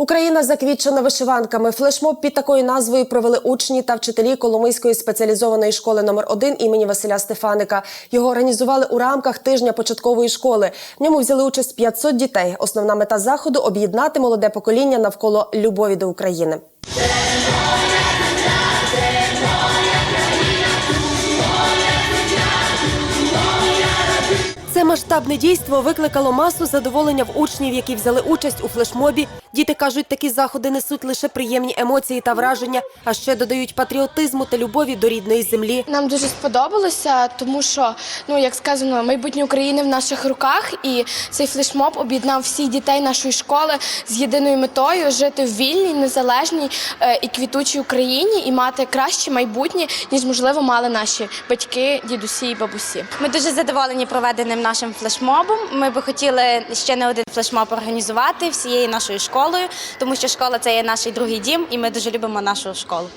Україна заквітчена вишиванками. Флешмоб під такою назвою провели учні та вчителі Коломийської спеціалізованої школи номер 1 імені Василя Стефаника. Його організували у рамках тижня початкової школи. В ньому взяли участь 500 дітей. Основна мета заходу об'єднати молоде покоління навколо любові до України. Масштабне дійство викликало масу задоволення в учнів, які взяли участь у флешмобі. Діти кажуть, такі заходи несуть лише приємні емоції та враження, а ще додають патріотизму та любові до рідної землі. Нам дуже сподобалося, тому що, ну як сказано, майбутнє України в наших руках, і цей флешмоб об'єднав всіх дітей нашої школи з єдиною метою жити в вільній, незалежній е, і квітучій Україні і мати краще майбутнє, ніж можливо мали наші батьки, дідусі і бабусі. Ми дуже задоволені проведеним нашим флешмобом. Ми би хотіли ще не один флешмоб організувати всією нашою школою, тому що школа це є наш другий дім, і ми дуже любимо нашу школу,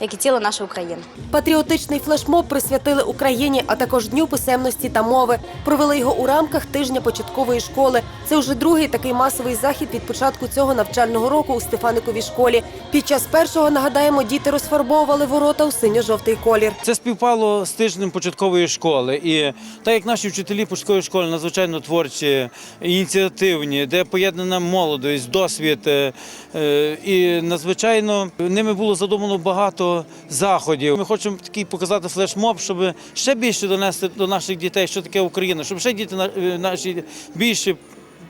як і цілу нашу Україну. Патріотичний флешмоб присвятили Україні, а також Дню писемності та мови. Провели його у рамках тижня початкової школи. Це вже другий такий масовий захід від початку цього навчального року у Стефаниковій школі. Під час першого нагадаємо, діти розфарбовували ворота у синьо-жовтий колір. Це співпало з тижнем початкової школи. І так як наші вчителі початкової школи надзвичайно творчі, ініціативні, де поєднана молодість, досвід, е, е, і надзвичайно ними було задумано багато заходів. Ми хочемо такий показати флешмоб, щоб ще більше донести до наших дітей, що таке Україна, щоб ще діти е, наші більше.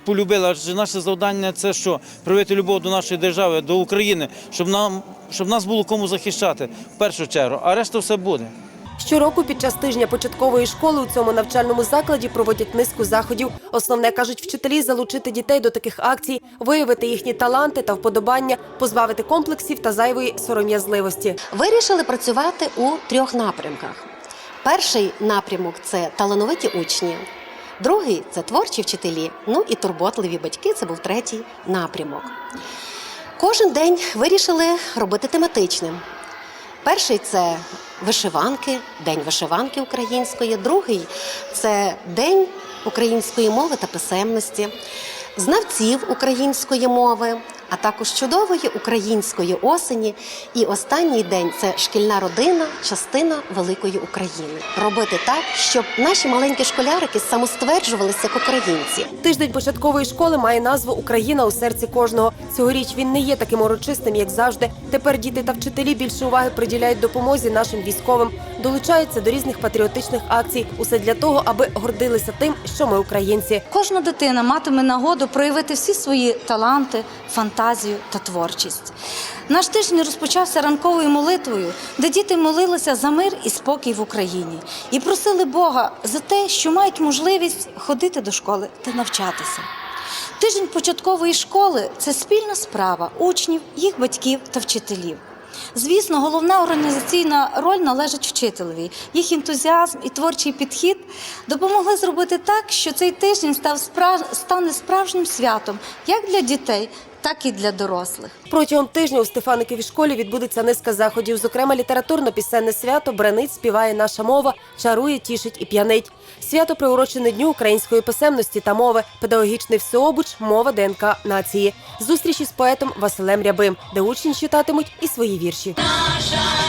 Полюбили, адже наше завдання це що? Привити любов до нашої держави, до України, щоб нам щоб нас було кому захищати в першу чергу, а решта все буде. Щороку під час тижня початкової школи у цьому навчальному закладі проводять низку заходів. Основне кажуть вчителі залучити дітей до таких акцій, виявити їхні таланти та вподобання, позбавити комплексів та зайвої сором'язливості. Вирішили працювати у трьох напрямках. Перший напрямок це талановиті учні, другий це творчі вчителі, ну і турботливі батьки це був третій напрямок. Кожен день вирішили робити тематичним. Перший це вишиванки, День вишиванки української, другий це День української мови та писемності, знавців української мови, а також чудової української осені. І останній день це шкільна родина, частина великої України. Робити так, щоб наші маленькі школярики самостверджувалися як українці. Тиждень початкової школи має назву Україна у серці кожного. Цьогоріч він не є таким урочистим, як завжди. Тепер діти та вчителі більше уваги приділяють допомозі нашим військовим, долучаються до різних патріотичних акцій. Усе для того, аби гордилися тим, що ми українці. Кожна дитина матиме нагоду проявити всі свої таланти, фантазію та творчість. Наш тиждень розпочався ранковою молитвою, де діти молилися за мир і спокій в Україні і просили Бога за те, що мають можливість ходити до школи та навчатися. Тиждень початкової школи це спільна справа учнів, їх батьків та вчителів. Звісно, головна організаційна роль належить вчителеві. Їх ентузіазм і творчий підхід допомогли зробити так, що цей тиждень став стане справжнім святом як для дітей, так і для дорослих. Протягом тижня у Стефаниковій школі відбудеться низка заходів. Зокрема, літературно-пісенне свято Бренить співає наша мова, чарує, тішить і п'янить. Свято приурочене дню української писемності та мови, педагогічний всеобуч, мова ДНК нації. Зустрічі з поетом Василем Рябим, де учні читатимуть і свої вірші. Наша